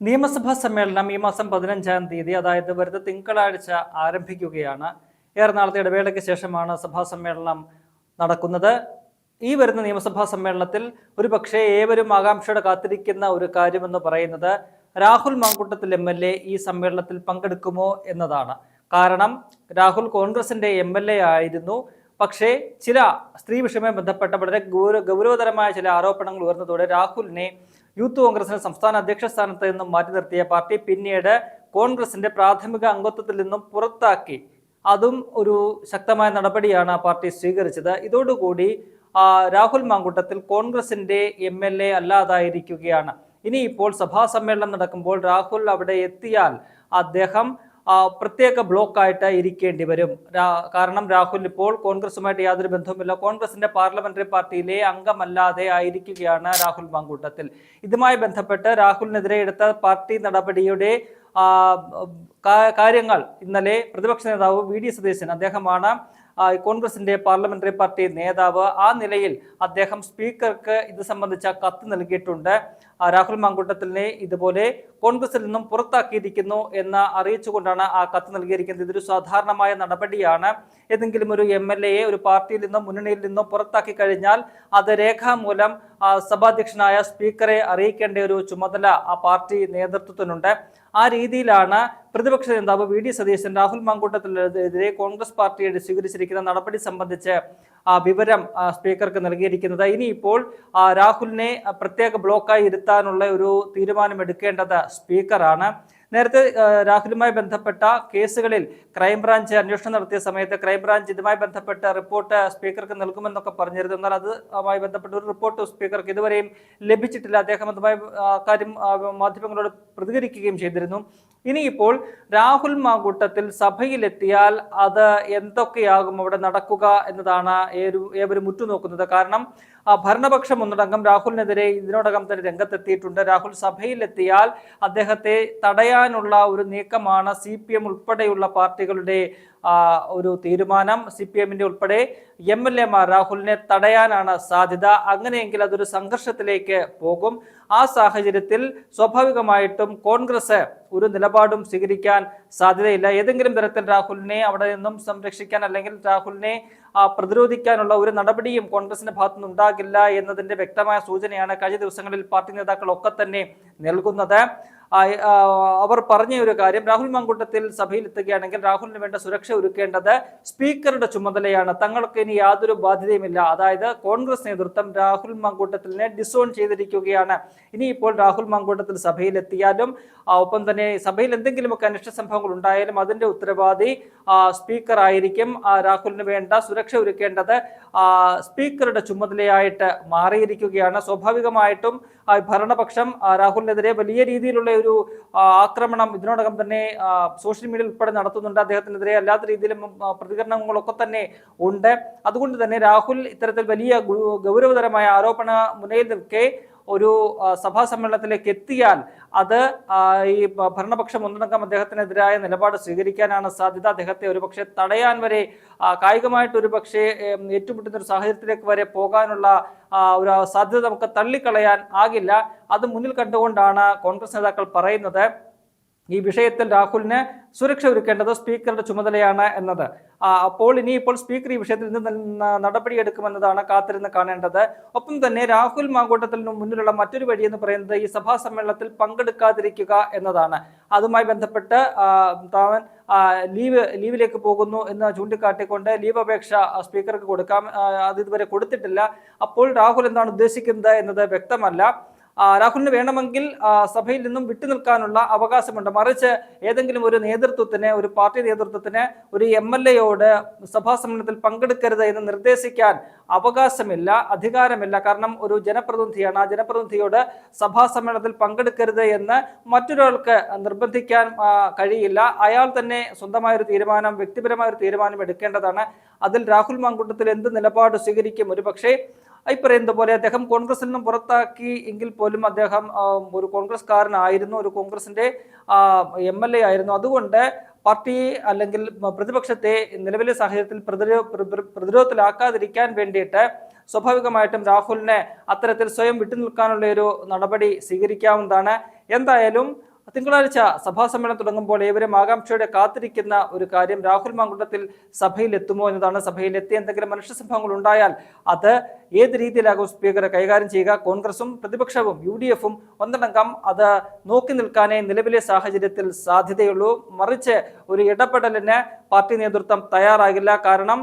നിയമസഭാ സമ്മേളനം ഈ മാസം പതിനഞ്ചാം തീയതി അതായത് വരുന്ന തിങ്കളാഴ്ച ആരംഭിക്കുകയാണ്. ഏറെ നാളത്തെ ഇടവേളയ്ക്ക് ശേഷമാണ് സഭാ സമ്മേളനം നടക്കുന്നത്. ഈ വരുന്ന നിയമസഭാ സമ്മേളനത്തിൽ ഒരു പക്ഷേ ഏവരും ആകാംക്ഷയോടെ കാത്തിരിക്കുന്ന ഒരു കാര്യമെന്ന് പറയുന്നത് Rahul Mamkootathil M L A ഈ സമ്മേളനത്തിൽ പങ്കെടുക്കുമോ എന്നതാണ്. കാരണം രാഹുൽ കോൺഗ്രസിന്റെ എം എൽ എ ആയിരുന്നു. പക്ഷേ ചില സ്ത്രീ വിഷയവുമായി ബന്ധപ്പെട്ട വളരെ ഗൗരവ ഗൗരവതരമായ ചില ആരോപണങ്ങൾ ഉയർന്നതോടെ രാഹുലിനെ യൂത്ത് കോൺഗ്രസിന് സംസ്ഥാന അധ്യക്ഷ സ്ഥാനത്ത് നിന്നും മാറ്റി നിർത്തിയ പാർട്ടി പിന്നീട് കോൺഗ്രസിന്റെ പ്രാഥമിക അംഗത്വത്തിൽ നിന്നും പുറത്താക്കി. അതും ഒരു ശക്തമായ നടപടിയാണ് ആ പാർട്ടി സ്വീകരിച്ചത്. ഇതോടുകൂടി രാഹുൽ മാങ്കൂട്ടത്തിൽ കോൺഗ്രസിന്റെ എം എൽ എ അല്ലാതായിരിക്കുകയാണ്. ഇനിയിപ്പോൾ സഭാ സമ്മേളനം നടക്കുമ്പോൾ രാഹുൽ അവിടെ എത്തിയാൽ അദ്ദേഹം പ്രത്യേക ബ്ലോക്കായിട്ട് ഇരിക്കേണ്ടി വരും. കാരണം രാഹുൽ ഇപ്പോൾ കോൺഗ്രസുമായിട്ട് യാതൊരു ബന്ധവുമില്ല. കോൺഗ്രസിന്റെ പാർലമെന്ററി പാർട്ടിയിലെ അംഗമല്ലാതെ ആയിരിക്കുകയാണ് രാഹുൽ മാങ്കൂട്ടത്തിൽ. ഇതുമായി ബന്ധപ്പെട്ട് രാഹുലിനെതിരെ എടുത്ത പാർട്ടി നടപടിയുടെ കാര്യങ്ങൾ ഇന്നലെ പ്രതിപക്ഷ നേതാവ് വി. ഡി. സതീശൻ അദ്ദേഹമാണ് കോൺഗ്രസിന്റെ പാർലമെന്ററി പാർട്ടി നേതാവ് ആ നിലയിൽ അദ്ദേഹം സ്പീക്കർക്ക് ഇത് സംബന്ധിച്ച കത്ത് നൽകിയിട്ടുണ്ട്. രാഹുൽ മാങ്കൂട്ടത്തിനെ ഇതുപോലെ കോൺഗ്രസിൽ നിന്നും പുറത്താക്കിയിരിക്കുന്നു എന്ന് അറിയിച്ചുകൊണ്ടാണ് ആ കത്ത് നൽകിയിരിക്കുന്നത്. ഇതൊരു സാധാരണമായ നടപടിയാണ്. ഏതെങ്കിലും ഒരു എം എൽ എയെ ഒരു പാർട്ടിയിൽ നിന്നും മുന്നണിയിൽ നിന്നും പുറത്താക്കി കഴിഞ്ഞാൽ അത് രേഖാമൂലം സഭാധ്യക്ഷനായ സ്പീക്കറെ അറിയിക്കേണ്ട ഒരു ചുമതല ആ പാർട്ടി നേതൃത്വത്തിനുണ്ട്. ആ രീതിയിലാണ് പ്രതിപക്ഷ നേതാവ് വി. ഡി. സതീശൻ രാഹുൽ മാങ്കൂട്ടത്തിനെതിരെ കോൺഗ്രസ് പാർട്ടിയുടെ സ്വീകരിച്ചിരിക്കുന്ന നടപടി സംബന്ധിച്ച് വിവരം സ്പീക്കർക്ക് നൽകിയിരിക്കുന്നത്. ഇനിയിപ്പോൾ രാഹുലിനെ പ്രത്യേക ബ്ലോക്കായി ഇരുത്താനുള്ള ഒരു തീരുമാനം എടുക്കേണ്ടത് സ്പീക്കറാണ്. നേരത്തെ രാഹുലുമായി ബന്ധപ്പെട്ട കേസുകളിൽ ക്രൈംബ്രാഞ്ച് അന്വേഷണം നടത്തിയ സമയത്ത് ക്രൈംബ്രാഞ്ച് ഇതുമായി ബന്ധപ്പെട്ട റിപ്പോർട്ട് സ്പീക്കർക്ക് നൽകുമെന്നൊക്കെ പറഞ്ഞിരുന്നു. എന്നാൽ അത് അതുമായി ബന്ധപ്പെട്ട ഒരു റിപ്പോർട്ട് സ്പീക്കർക്ക് ഇതുവരെയും ലഭിച്ചിട്ടില്ല. അദ്ദേഹം അതുമായി കാര്യം മാധ്യമങ്ങളോട് പ്രതികരിക്കുകയും ചെയ്തിരുന്നു. ഇനിയിപ്പോൾ രാഹുൽ മാങ്കൂട്ടത്തിൽ സഭയിലെത്തിയാൽ അത് എന്തൊക്കെയാകും അവിടെ നടക്കുക എന്നതാണ് ഏവരും ഉറ്റുനോക്കുന്നത്. കാരണം ഭരണപക്ഷം ഒന്നടങ്കം രാഹുലിനെതിരെ ഇതിനോടകം തന്നെ രംഗത്തെത്തിയിട്ടുണ്ട്. രാഹുൽ സഭയിലെത്തിയാൽ അദ്ദേഹത്തെ തടയാനുള്ള ഒരു നീക്കമാണ് സി പി എം ഉൾപ്പെടെയുള്ള പാർട്ടികളുടെ ഒരു തീരുമാനം സി പി എമ്മിന്റെ ഉൾപ്പെടെ എം എൽ എമാർ രാഹുലിനെ തടയാനാണ് സാധ്യത. അങ്ങനെയെങ്കിൽ അതൊരു സംഘർഷത്തിലേക്ക് പോകും. ആ സാഹചര്യത്തിൽ സ്വാഭാവികമായിട്ടും കോൺഗ്രസ് ഒരു നിലപാടും സ്വീകരിക്കാൻ സാധ്യതയില്ല. ഏതെങ്കിലും തരത്തിൽ രാഹുലിനെ അവിടെ നിന്നും സംരക്ഷിക്കാൻ അല്ലെങ്കിൽ രാഹുലിനെ പ്രതിരോധിക്കാനുള്ള ഒരു നടപടിയും കോൺഗ്രസിന്റെ ഭാഗത്തുനിന്ന് ഉണ്ടാകില്ല എന്നതിന്റെ വ്യക്തമായ സൂചനയാണ് കഴിഞ്ഞ ദിവസങ്ങളിൽ പാർട്ടി നേതാക്കളൊക്കെ തന്നെ നൽകുന്നത്. അവർ പറഞ്ഞ ഒരു കാര്യം രാഹുൽ മങ്കുട്ടത്തിൽ സഭയിൽ എത്തുകയാണെങ്കിൽ രാഹുലിന് വേണ്ട സുരക്ഷ ഒരുക്കേണ്ടത് സ്പീക്കറുടെ ചുമതലയാണ്. തങ്ങൾക്ക് ഇനി യാതൊരു ബാധ്യതയുമില്ല. അതായത് കോൺഗ്രസ് നേതൃത്വം രാഹുൽ മങ്കൂട്ടത്തിനെ ഡിസോൺ ചെയ്തിരിക്കുകയാണ്. ഇനിയിപ്പോൾ രാഹുൽ മങ്കൂട്ടത്തിൽ സഭയിലെത്തിയാലും ഒപ്പം തന്നെ സഭയിൽ എന്തെങ്കിലുമൊക്കെ അനിഷ്ട സംഭവങ്ങൾ ഉണ്ടായാലും അതിന്റെ ഉത്തരവാദി സ്പീക്കർ ആയിരിക്കും. രാഹുലിന് വേണ്ട സുരക്ഷ ഒരുക്കേണ്ടത് സ്പീക്കറുടെ ചുമതലയായിട്ട് മാറിയിരിക്കുകയാണ്. സ്വാഭാവികമായിട്ടും ഭരണപക്ഷം രാഹുലിനെതിരെ വലിയ രീതിയിലുള്ള ഒരു ആക്രമണം ഇതിനോടകം തന്നെ സോഷ്യൽ മീഡിയയിൽ ഉൾപ്പെടെ നടത്തുന്നുണ്ട്. അദ്ദേഹത്തിനെതിരെ അല്ലാത്ത രീതിയിലും പ്രതികരണങ്ങളൊക്കെ തന്നെ ഉണ്ട്. അതുകൊണ്ട് തന്നെ രാഹുൽ ഇത്തരത്തിൽ വലിയ ഗൗരവതരമായ ആരോപണ മുനയിൽ നിൽക്കെ ഒരു സഭാ സമ്മേളനത്തിലേക്ക് എത്തിയാൽ അത് ഈ ഭരണപക്ഷം ഒന്നടങ്കം അദ്ദേഹത്തിനെതിരായ നിലപാട് സ്വീകരിക്കാനാണ് സാധ്യത. അദ്ദേഹത്തെ ഒരുപക്ഷെ തടയാൻ വരെ കായികമായിട്ട് ഒരു പക്ഷേ ഏറ്റുമുട്ടുന്ന ഒരു സാഹചര്യത്തിലേക്ക് വരെ പോകാനുള്ള ഒരു സാധ്യത നമുക്ക് തള്ളിക്കളയാൻ ആകില്ല. അത് മുന്നിൽ കണ്ടുകൊണ്ടാണ് കോൺഗ്രസ് നേതാക്കൾ പറയുന്നത്. ഈ വിഷയത്തിൽ രാഹുലിന് സുരക്ഷ ഒരുക്കേണ്ടത് സ്പീക്കറുടെ ചുമതലയാണ് എന്നത്. അപ്പോൾ ഇനിയിപ്പോൾ സ്പീക്കർ ഈ വിഷയത്തിൽ നിന്ന് നടപടിയെടുക്കുമെന്നതാണ് കാത്തിരുന്ന് കാണേണ്ടത്. ഒപ്പം തന്നെ രാഹുൽ മാങ്കൂട്ടത്തിന് മുന്നിലുള്ള മറ്റൊരു വഴി എന്ന് പറയുന്നത് ഈ സഭാ സമ്മേളനത്തിൽ പങ്കെടുക്കാതിരിക്കുക എന്നതാണ്. അതുമായി ബന്ധപ്പെട്ട് താൻ ലീവ് ലീവിലേക്ക് പോകുന്നു എന്ന് ചൂണ്ടിക്കാട്ടിക്കൊണ്ട് ലീവ് അപേക്ഷ സ്പീക്കർക്ക് കൊടുക്കാം. അത് ഇതുവരെ കൊടുത്തിട്ടില്ല. അപ്പോൾ രാഹുൽ എന്താണ് ഉദ്ദേശിക്കുന്നത് എന്നത് വ്യക്തമല്ല. രാഹുലിന് വേണമെങ്കിൽ സഭയിൽ നിന്നും വിട്ടുനിൽക്കാനുള്ള അവകാശമുണ്ട്. മറിച്ച് ഏതെങ്കിലും ഒരു നേതൃത്വത്തിന് ഒരു പാർട്ടി നേതൃത്വത്തിന് ഒരു എം എൽ എയോട് സഭാ സമ്മേളനത്തിൽ പങ്കെടുക്കരുത് എന്ന് നിർദ്ദേശിക്കാൻ അവകാശമില്ല അധികാരമില്ല. കാരണം ഒരു ജനപ്രതിനിധിയാണ്. ആ ജനപ്രതിനിധിയോട് സഭാ സമ്മേളനത്തിൽ പങ്കെടുക്കരുത് എന്ന് മറ്റൊരാൾക്ക് നിർബന്ധിക്കാൻ കഴിയില്ല. അയാൾ തന്നെ സ്വന്തമായ ഒരു തീരുമാനം വ്യക്തിപരമായ ഒരു തീരുമാനം എടുക്കേണ്ടതാണ്. അതിൽ രാഹുൽ മാങ്കൂട്ടത്തിൽ എന്ത് നിലപാട് സ്വീകരിക്കും? ഒരു പക്ഷേ ഈ പോലെ അദ്ദേഹം കോൺഗ്രസിൽ നിന്നും പുറത്താക്കി എങ്കിൽ പോലും അദ്ദേഹം ഒരു കോൺഗ്രസ്കാരനായിരുന്നു ഒരു കോൺഗ്രസിന്റെ എം എൽ എ ആയിരുന്നു. അതുകൊണ്ട് പാർട്ടി അല്ലെങ്കിൽ പ്രതിപക്ഷത്തെ നിലവിലെ സാഹചര്യത്തിൽ പ്രതിരോ പ്ര- പ്രതിരോധത്തിലാക്കാതിരിക്കാൻ വേണ്ടിയിട്ട് സ്വാഭാവികമായിട്ടും രാഹുലിനെ അത്തരത്തിൽ സ്വയം വിട്ടുനിൽക്കാനുള്ള ഒരു നടപടി സ്വീകരിക്കാവുന്നതാണ്. എന്തായാലും തിങ്കളാഴ്ച സഭാ സമ്മേളനം തുടങ്ങുമ്പോൾ ഏവരും ആകാംക്ഷയോടെ കാത്തിരിക്കുന്ന ഒരു കാര്യം രാഹുൽ മാങ്കുണ്ടത്തിൽ സഭയിൽ എത്തുമോ എന്നതാണ്. സഭയിൽ എത്തിയ എന്തെങ്കിലും മനുഷ്യ സംഭവങ്ങൾ ഉണ്ടായാൽ അത് ഏത് രീതിയിലാകും സ്പീക്കറെ കൈകാര്യം ചെയ്യുക. കോൺഗ്രസും പ്രതിപക്ഷവും യു ഡി എഫും ഒന്നടങ്കം അത് നോക്കി നിൽക്കാനേ നിലവിലെ സാഹചര്യത്തിൽ സാധ്യതയുള്ളൂ. മറിച്ച് ഒരു ഇടപെടലിന് പാർട്ടി നേതൃത്വം തയ്യാറാകില്ല. കാരണം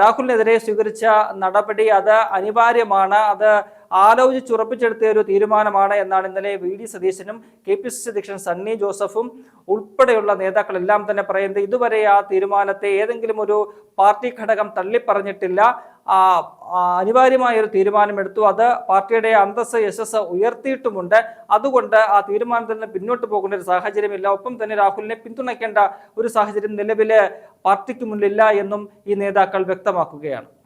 രാഹുലിനെതിരെ സ്വീകരിച്ച നടപടി അത് അനിവാര്യമാണ്. അത് ആലോചിച്ചുറപ്പിച്ചെടുത്ത ഒരു തീരുമാനമാണ് എന്നാണ് ഇന്നലെ വി ഡി സതീശനും കെ പി സി സി അധ്യക്ഷൻ സണ്ണി ജോസഫും ഉൾപ്പെടെയുള്ള നേതാക്കളെല്ലാം തന്നെ പറയുന്നത് ഇതുവരെ ആ തീരുമാനത്തെ ഏതെങ്കിലും ഒരു പാർട്ടി ഘടകം തള്ളിപ്പറഞ്ഞിട്ടില്ല. അനിവാര്യമായ ഒരു തീരുമാനമെടുത്തു. അത് പാർട്ടിയുടെ അന്തസ് യശസ് ഉയർത്തിയിട്ടുമുണ്ട്. അതുകൊണ്ട് ആ തീരുമാനത്തിൽ നിന്ന് പിന്നോട്ട് പോകേണ്ട ഒരു സാഹചര്യമില്ല. ഒപ്പം തന്നെ രാഹുലിനെ പിന്തുണയ്ക്കേണ്ട ഒരു സാഹചര്യം നിലവിലെ പാർട്ടിക്ക് മുന്നിലില്ല എന്നും ഈ നേതാക്കൾ വ്യക്തമാക്കുകയാണ്.